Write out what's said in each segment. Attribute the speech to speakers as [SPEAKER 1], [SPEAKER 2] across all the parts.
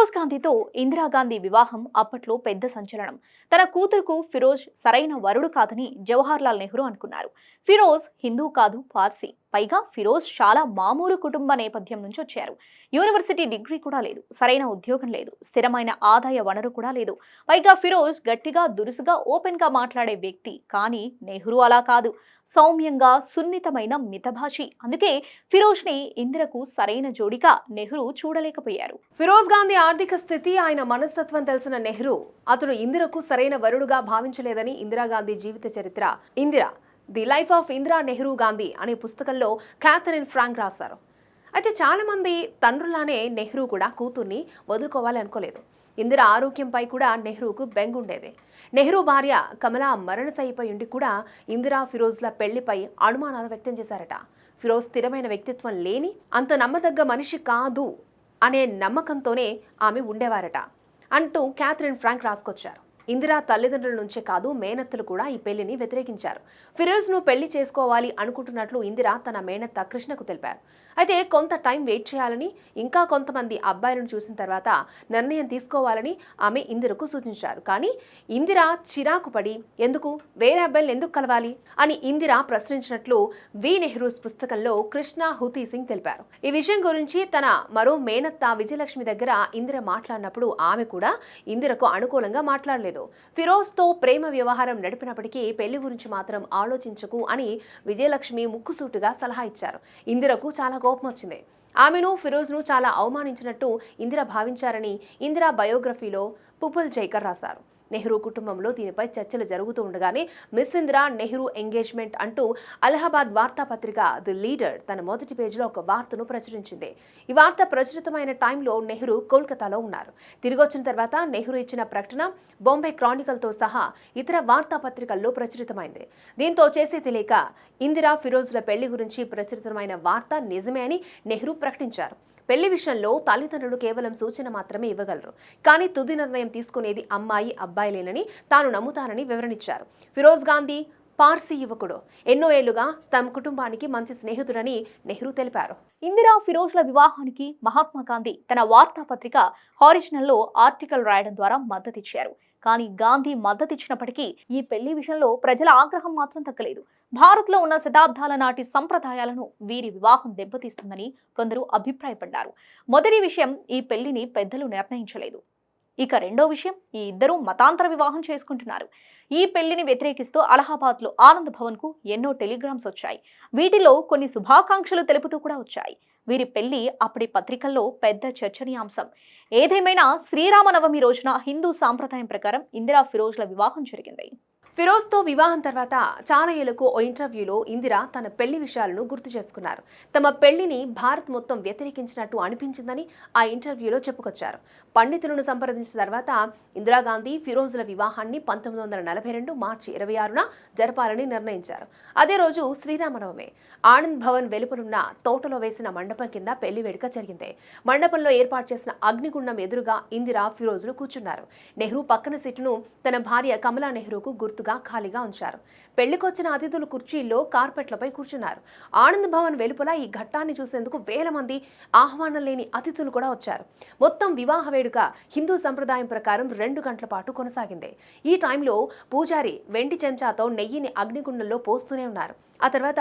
[SPEAKER 1] ఫిరోజ్ గాంధీతో ఇందిరాగాంధీ వివాహం అప్పట్లో పెద్ద సంచలనం. తన కూతురుకు ఫిరోజ్ సరైన వరుడు కాదని జవహర్లాల్ నెహ్రూ అనుకున్నారు. ఫిరోజ్ హిందూ కాదు పార్సీ. పైగా ఫిరోజ్ చాలా మామూలు కుటుంబ నేపథ్యం నుంచి వచ్చారు. యూనివర్సిటీ డిగ్రీ కూడా లేదు. సరైన ఉద్యోగం లేదు. స్థిరమైన ఆదాయ వనరు కూడా లేదు. పైగా ఫిరోజ్ గట్టిగా దురుసుగా ఓపెన్గా మాట్లాడే వ్యక్తి. కానీ నెహ్రూ అలా కాదు. సౌమ్యంగా సున్నితమైన మితభాషి. అందుకే ఫిరోజ్ని ఇందిరకు సరైన జోడిగా నెహ్రూ చూడలేకపోయారు.
[SPEAKER 2] ఫిరోజ్ గాంధీ ఆర్థిక స్థితి ఆయన మనస్తత్వం తెలిసిన నెహ్రూ అతడు ఇందిరకు సరైన వరుడుగా భావించలేదని ఇందిరాగాంధీ జీవిత చరిత్ర. Indira the life of Indira Nehru Gandhi అనే పుస్తకంలో క్యాథరిన్ ఫ్రాంక్ రాశారు. అయితే చాలామంది తండ్రులానే నెహ్రూ కూడా కూతుర్ని వదులుకోవాలి అనుకోలేదు. ఇందిర ఆరోగ్యంపై కూడా నెహ్రూకు బెంగుండేది. నెహ్రూ భార్య కమలా మరణశైపోయి ఉండి కూడా ఇందిరా ఫిరోజ్ల పెళ్ళిపై అనుమానాలు వ్యక్తం చేశారట. ఫిరోజ్ స్థిరమైన వ్యక్తిత్వం లేని అంత నమ్మదగ్గ మనిషి కాదు అనే నమ్మకంతోనే ఆమె ఉండేవారట అంటూ క్యాథరిన్ ఫ్రాంక్ రాసుకొచ్చారు. ఇందిరా తల్లిదండ్రుల నుంచే కాదు మేనత్తలు కూడా ఈ పెళ్ళిని వ్యతిరేకించారు. ఫిరోజ్ను పెళ్ళి చేసుకోవాలి అనుకుంటున్నట్లు ఇందిరా తన మేనత్త కృష్ణకు తెలిపారు. అయితే కొంత టైం వెయిట్ చేయాలని ఇంకా కొంతమంది అబ్బాయిలను చూసిన తర్వాత నిర్ణయం తీసుకోవాలని ఆమె ఇందిరకు సూచించారు. కానీ ఇందిర చిరాకు పడి ఎందుకు? వేరే అబ్బాయిలను ఎందుకు కలవాలి? అని ఇందిర ప్రశ్నించినట్లు వి. నెహ్రూస్ పుస్తకంలో కృష్ణ హుతీ సింగ్ తెలిపారు. ఈ విషయం గురించి తన మరో మేనత్త విజయలక్ష్మి దగ్గర ఇందిర మాట్లాడినప్పుడు ఆమె కూడా ఇందిరకు అనుకూలంగా మాట్లాడలేదు. ఫిరోజ్తో ప్రేమ వ్యవహారం నడిపినప్పటికీ పెళ్ళి గురించి మాత్రం ఆలోచించకు అని విజయలక్ష్మి ముక్కుసూటుగా సలహా ఇచ్చారు. ఇందిరకు చాలా కోపం వచ్చింది. ఆమెను ఫిరోజ్ను చాలా అవమానించినట్టు ఇందిర భావించారని ఇందిర బయోగ్రఫీలో పుపుల్ జైకర్ రాశారు. నెహ్రూ కుటుంబంలో దీనిపై చర్చలు జరుగుతూ ఉండగానే మిస్ ఇందిరా నెహ్రూ ఎంగేజ్మెంట్ అంటూ అలహాబాద్ వార్తాపత్రిక ది లీడర్ తన మొదటి పేజీలో ఒక వార్తను ప్రచురించింది. ఈ వార్త ప్రచురితమైన టైంలో నెహ్రూ కోల్కతాలో ఉన్నారు. తిరిగి వచ్చిన తర్వాత నెహ్రూ ఇచ్చిన ప్రకటన బొంబే క్రానికల్తో సహా ఇతర వార్తాపత్రికల్లో ప్రచురితమైంది. దీంతో చేసే తెలియక ఇందిరా ఫిరోజుల పెళ్ళి గురించి ప్రచురితమైన వార్త నిజమే అని నెహ్రూ ప్రకటించారు. పెళ్ళి విషయంలో తల్లిదండ్రులు కేవలం సూచన మాత్రమే ఇవ్వగలరు. కానీ తుది నిర్ణయం తీసుకునేది అమ్మాయి అబ్బాయిలేనని తాను నమ్ముతానని వివరణిచ్చారు. ఫిరోజ్ గాంధీ పార్సీ యువకుడు. ఎన్నో ఏళ్ళుగా తమ కుటుంబానికి మంచి స్నేహితుడని నెహ్రూ తెలిపారు.
[SPEAKER 1] ఇందిరా ఫిరోజ్ల వివాహానికి మహాత్మా గాంధీ తన వార్తాపత్రిక హారిజినల్లో ఆర్టికల్ రాయడం ద్వారా మద్దతిచ్చారు. కానీ గాంధీ మద్దతిచ్చినప్పటికీ ఈ పెళ్ళి విషయంలో ప్రజల ఆగ్రహం మాత్రం తగ్గలేదు. భారత్లో ఉన్న శతాబ్దాల నాటి సంప్రదాయాలను వీరి వివాహం దెబ్బతీస్తుందని కొందరు అభిప్రాయపడ్డారు. మొదటి విషయం ఈ పెళ్ళిని పెద్దలు నిర్ణయించలేదు. ఇక రెండో విషయం ఈ ఇద్దరూ మతాంతర వివాహం చేసుకుంటున్నారు. ఈ పెళ్ళిని వ్యతిరేకిస్తూ అలహాబాద్లో ఆనంద్ భవన్కు ఎన్నో టెలిగ్రామ్స్ వచ్చాయి. వీటిలో కొన్ని శుభాకాంక్షలు తెలుపుతూ కూడా వచ్చాయి. వీరి పెళ్ళి అప్పటి పత్రికల్లో పెద్ద చర్చనీయాంశం. ఏదేమైనా శ్రీరామనవమి రోజున హిందూ సాంప్రదాయం ప్రకారం ఇందిరా ఫిరోజ్ల వివాహం జరిగింది.
[SPEAKER 2] ఫిరోజ్తో వివాహం తర్వాత చాలా ఓ ఇంటర్వ్యూలో ఇందిర తన పెళ్ళి విషయాలను గుర్తు చేసుకున్నారు. తమ పెళ్ళిని భారత్ మొత్తం వ్యతిరేకించినట్టు అనిపించిందని ఆ ఇంటర్వ్యూలో చెప్పుకొచ్చారు. పండితులను సంప్రదించిన తర్వాత ఇందిరాగాంధీ ఫిరోజుల వివాహాన్ని పంతొమ్మిది వందల నలభై రెండు మార్చి ఇరవై ఆరున జరపాలని నిర్ణయించారు. అదే రోజు శ్రీరామనవమి. ఆనంద్ భవన్ వెలుపలున్న తోటలో వేసిన మండపం కింద పెళ్ళి వేడుక జరిగింది. మండపంలో ఏర్పాటు చేసిన అగ్నిగుండం ఎదురుగా ఇందిరా ఫిరోజులు కూర్చున్నారు. నెహ్రూ పక్కన సీటును తన భార్య కమలా నెహ్రూకు గుర్తుగా ఖాళీగా ఉంచారు. పెళ్ళికొచ్చిన అతిథులు కుర్చీల్లో కార్పెట్లపై కూర్చున్నారు. ఆనంద్ భవన్ వెలుపల ఈ ఘట్టాన్ని చూసేందుకు వేల మంది ఆహ్వానం లేని అతిథులు కూడా వచ్చారు. మొత్తం వివాహ వేడుక హిందూ సంప్రదాయం ప్రకారం రెండు గంటల పాటు కొనసాగింది. ఈ టైంలో పూజారి వెండి చెంచాతో నెయ్యిని అగ్నిగుండంలో పోస్తూనే ఉన్నారు. ఆ తర్వాత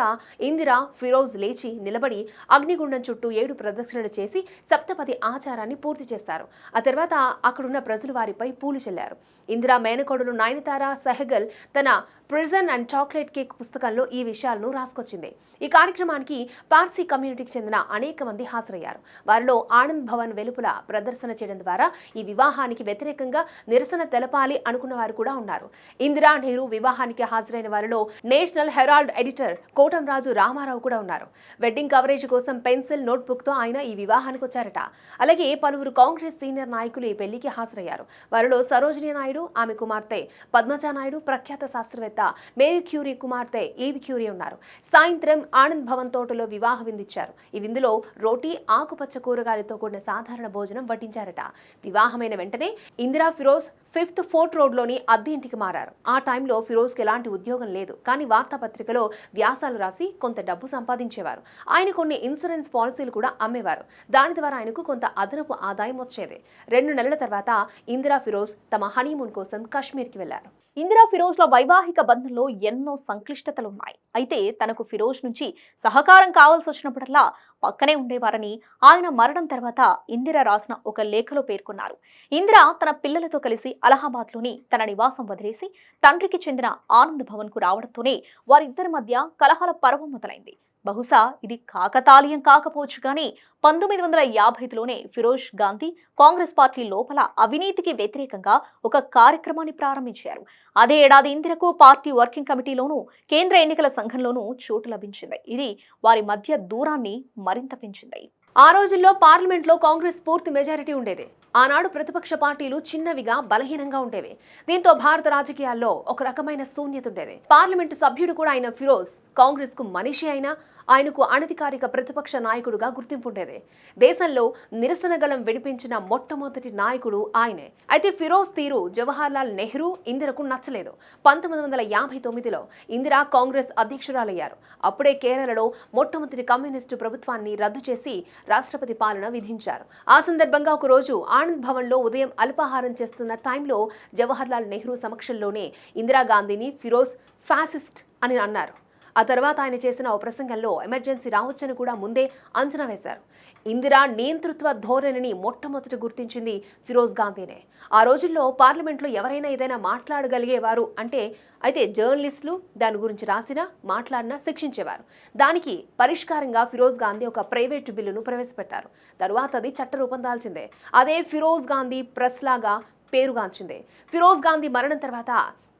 [SPEAKER 2] ఇందిర ఫిరోజ్ లేచి నిలబడి అగ్నిగుండం చుట్టూ ఏడు ప్రదక్షిణలు చేసి సప్తపది ఆచారాన్ని పూర్తి చేశారు ఆ తర్వాత అక్కడున్న ప్రజలు వారిపై పూలు చెల్లారు. ఇందిరా మేనకోడులు నయనతార సెహగల్ తన ప్రిజన్ అండ్ చాక్లెట్ కేక్ పుస్తకంలో ఈ విషయాలను రాసుకొచ్చింది. ఈ కార్యక్రమానికి పార్సీ కమ్యూనిటీకి చెందిన అనేక మంది హాజరయ్యారు. వారిలో ఆనంద్ భవన్ వెలుపల ప్రదర్శన చేయడం ద్వారా ఈ వివాహానికి వ్యతిరేకంగా నిరసన తెలపాలి అనుకున్న వారు కూడా ఉన్నారు. ఇందిరా నెహ్రూ వివాహానికి హాజరైన వారిలో National Herald editor Kotamraju Rama Rao కూడా ఉన్నారు. వెడ్డింగ్ కవరేజ్ కోసం పెన్సిల్ నోట్బుక్తో ఆయన ఈ వివాహానికి వచ్చారట. అలాగే పలువురు కాంగ్రెస్ సీనియర్ నాయకులు ఈ పెళ్ళికి హాజరయ్యారు. వారిలో సరోజిని నాయుడు ఆమె కుమార్తె పద్మజా నాయుడు ప్రఖ్యాత శాస్త్రవేత్త మేరీ క్యూరీ కుమార్తె ఈవి క్యూరీ ఉన్నారు. సాయంత్రం ఆనంద్ భవన్ తోటలో వివాహ విందిచ్చారు ఈ విందులో రోటీ ఆకుపచ్చ కూరగాయలతో కూడిన సాధారణ భోజనం వడ్డించారట. వివాహమైన వెంటనే ఇందిరా ఫిరోజ్ ఫిఫ్త్ ఫోర్ట్ రోడ్లోని అద్దె ఇంటికి మారారు. ఆ టైంలో ఫిరోజ్కి ఎలాంటి ఉద్యోగం లేదు. కానీ వార్తాపత్రికలో వ్యాసాలు రాసి కొంత డబ్బు సంపాదించేవారు. ఆయన కొన్ని ఇన్సూరెన్స్ పాలసీలు కూడా అమ్మేవారు. దాని ద్వారా ఆయనకు కొంత అదనపు ఆదాయం వచ్చేది. రెండు నెలల తర్వాత ఇందిరా ఫిరోజ్ తమ హనీమూన్ కోసం కాశ్మీర్కి వెళ్ళారు.
[SPEAKER 1] ఇందిరా ఫిరోజ్ల వైవాహిక బంధంలో ఎన్నో సంక్లిష్టతలు ఉన్నాయి అయితే తనకు ఫిరోజ్ నుంచి సహకారం కావాల్సి వచ్చినప్పుడల్లా పక్కనే ఉండేవారని ఆయన మరణం తర్వాత ఇందిర రాసిన ఒక లేఖలో పేర్కొన్నారు. ఇందిర తన పిల్లలతో కలిసి అలహాబాద్లోని తన నివాసం వదిలేసి తండ్రికి చెందిన ఆనంద్ భవన్కు రావడంతోనే వారిద్దరి మధ్య కలహాల పర్వం మొదలైంది. బహుశా ఇది కాకతాళీయం కాకపోవచ్చు కానీ పంతొమ్మిది వందల యాభైలోనే ఫిరోజ్ గాంధీ కాంగ్రెస్ పార్టీ లోపల అవినీతికి వ్యతిరేకంగా ఒక కార్యక్రమాన్ని ప్రారంభించారు. అదే ఏడాది ఇందిరకు పార్టీ వర్కింగ్ కమిటీలోనూ కేంద్ర ఎన్నికల సంఘంలోనూ చోటు లభించింది. ఇది వారి మధ్య దూరాన్ని మరింత పెంచింది.
[SPEAKER 2] ఆ రోజుల్లో పార్లమెంట్లో కాంగ్రెస్ పూర్తి మెజారిటీ ఉండేది. ఆనాడు ప్రతిపక్ష పార్టీలు చిన్నవిగా బలహీనంగా ఉండేవి. దీంతో భారత రాజకీయాల్లో ఒక రకమైన శూన్యత ఉండేది. పార్లమెంటు సభ్యుడు కూడా అయిన ఫిరోజ్ కాంగ్రెస్కు మనిషి అయినా ఆయనకు అనధికారిక ప్రతిపక్ష నాయకుడుగా గుర్తింపుండేది. దేశంలో నిరసన గలం వినిపించిన మొట్టమొదటి నాయకుడు ఆయనే. అయితే ఫిరోజ్ తీరు జవహర్లాల్ నెహ్రూ ఇందిరకు నచ్చలేదు. పంతొమ్మిది వందల యాభై తొమ్మిదిలో ఇందిరా కాంగ్రెస్ అధ్యక్షురాలయ్యారు. అప్పుడే కేరళలో మొట్టమొదటి కమ్యూనిస్టు ప్రభుత్వాన్ని రద్దు చేసి రాష్ట్రపతి పాలన విధించారు. ఆ సందర్భంగా ఒకరోజు ఆనంద్ భవన్లో ఉదయం అల్పాహారం చేస్తున్న టైంలో జవహర్లాల్ నెహ్రూ సమక్షంలోనే ఇందిరాగాంధీని ఫిరోజ్ ఫ్యాసిస్ట్ అని అన్నారు. ఆ తర్వాత ఆయన చేసిన ఓ ప్రసంగంలో ఎమర్జెన్సీ రావచ్చని కూడా ముందే అంచనా వేశారు. ఇందిరా నియంతృత్వ ధోరణిని మొట్టమొదట గుర్తించింది ఫిరోజ్ గాంధీనే. ఆ రోజుల్లో పార్లమెంట్లో ఎవరైనా ఏదైనా మాట్లాడగలిగేవారు అంటే అయితే జర్నలిస్టులు దాని గురించి రాసినా మాట్లాడినా శిక్షించేవారు. దానికి పరిష్కారంగా ఫిరోజ్ గాంధీ ఒక ప్రైవేటు బిల్లును ప్రవేశపెట్టారు. తరువాత అది చట్టరూపం దాల్చిందే. అదే ఫిరోజ్ గాంధీ ప్రెస్ లాగా పేరుగాంచిందే. ఫిరోజ్ గాంధీ మరణం తర్వాత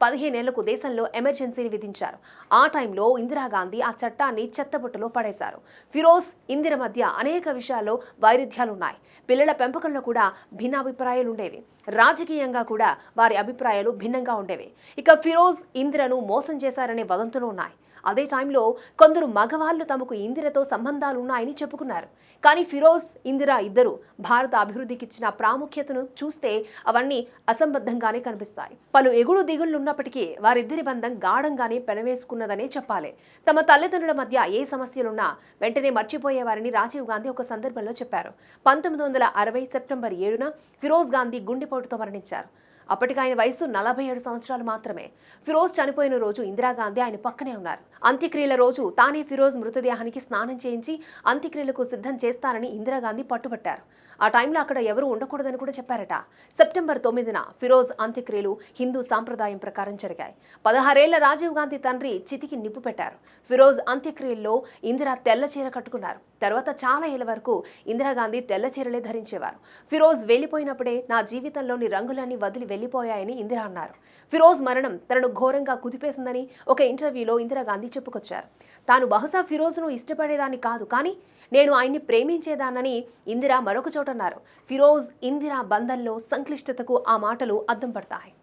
[SPEAKER 2] పదిహేనేళ్ళకు దేశంలో ఎమర్జెన్సీని విధించారు. ఆ టైంలో ఇందిరాగాంధీ ఆ చట్టాన్ని చెత్తబుట్టలో పడేశారు. ఫిరోజ్ ఇందిర మధ్య అనేక విషయాల్లో వైరుధ్యాలున్నాయి. పిల్లల పెంపకంలో కూడా భిన్నాభిప్రాయాలు ఉండేవి రాజకీయంగా కూడా వారి అభిప్రాయాలు భిన్నంగా ఉండేవి. ఇక ఫిరోజ్ ఇందిరను మోసం చేశారనే వదంతులు ఉన్నాయి. అదే టైంలో కొందరు మగవాళ్ళు తమకు ఇందిరతో సంబంధాలు ఉన్నాయని చెప్పుకున్నారు. కానీ ఫిరోజ్ ఇందిరా ఇద్దరు భారత అభివృద్ధికి ఇచ్చిన ప్రాముఖ్యతను చూస్తే అవన్నీ అసంబద్ధంగానే కనిపిస్తాయి. పలు ఎగుడు దిగుళ్ళు ఉన్నప్పటికీ వారిద్దరి బంధం గాఢంగానే పెనవేసుకున్నదనే చెప్పాలి. తమ తల్లిదండ్రుల మధ్య ఏ సమస్యలున్నా వెంటనే మర్చిపోయేవారని రాజీవ్ గాంధీ ఒక సందర్భంలో చెప్పారు. పంతొమ్మిది వందల అరవై సెప్టెంబర్ ఏడున ఫిరోజ్ గాంధీ గుండెపోటుతో మరణించారు. అప్పటికి ఆయన వయసు నలభై ఏడు సంవత్సరాలు మాత్రమే. ఫిరోజ్ చనిపోయిన రోజు ఇందిరాగాంధీ ఆయన పక్కనే ఉన్నారు. అంత్యక్రియల రోజు తానే ఫిరోజ్ మృతదేహానికి స్నానం చేయించి అంత్యక్రియలకు సిద్ధం చేస్తారని ఇందిరాగాంధీ పట్టుబట్టారు. ఆ టైంలో అక్కడ ఎవరూ ఉండకూడదని కూడా చెప్పారట. సెప్టెంబర్ తొమ్మిదిన ఫిరోజ్ అంత్యక్రియలు హిందూ సాంప్రదాయం ప్రకారం జరిగాయి. పదహారేళ్ళ రాజీవ్ గాంధీ తండ్రి చితికి నిప్పు పెట్టారు. ఫిరోజ్ అంత్యక్రియల్లో ఇందిరా తెల్ల చీర కట్టుకున్నారు. తర్వాత చాలా ఏళ్ళ వరకు ఇందిరాగాంధీ తెల్ల చీరలే ధరించేవారు. ఫిరోజ్ వెళ్ళిపోయినప్పుడే నా జీవితంలోని రంగులన్నీ వదిలి వెళ్ళిపోయాయని ఇందిరా అన్నారు. ఫిరోజ్ మరణం తనను ఘోరంగా కుదిపేసిందని ఒక ఇంటర్వ్యూలో ఇందిరాగాంధీ చెప్పుకొచ్చారు. తాను బహుశా ఫిరోజ్ను ఇష్టపడేదాన్ని కాదు కానీ నేను ఆయన్ని ప్రేమించేదానని ఇందిరా మరొక చోట అన్నారు. ఫిరోజ్ ఇందిరా బంధంలో సంక్లిష్టతకు ఆ మాటలు అద్దం పడతాయి.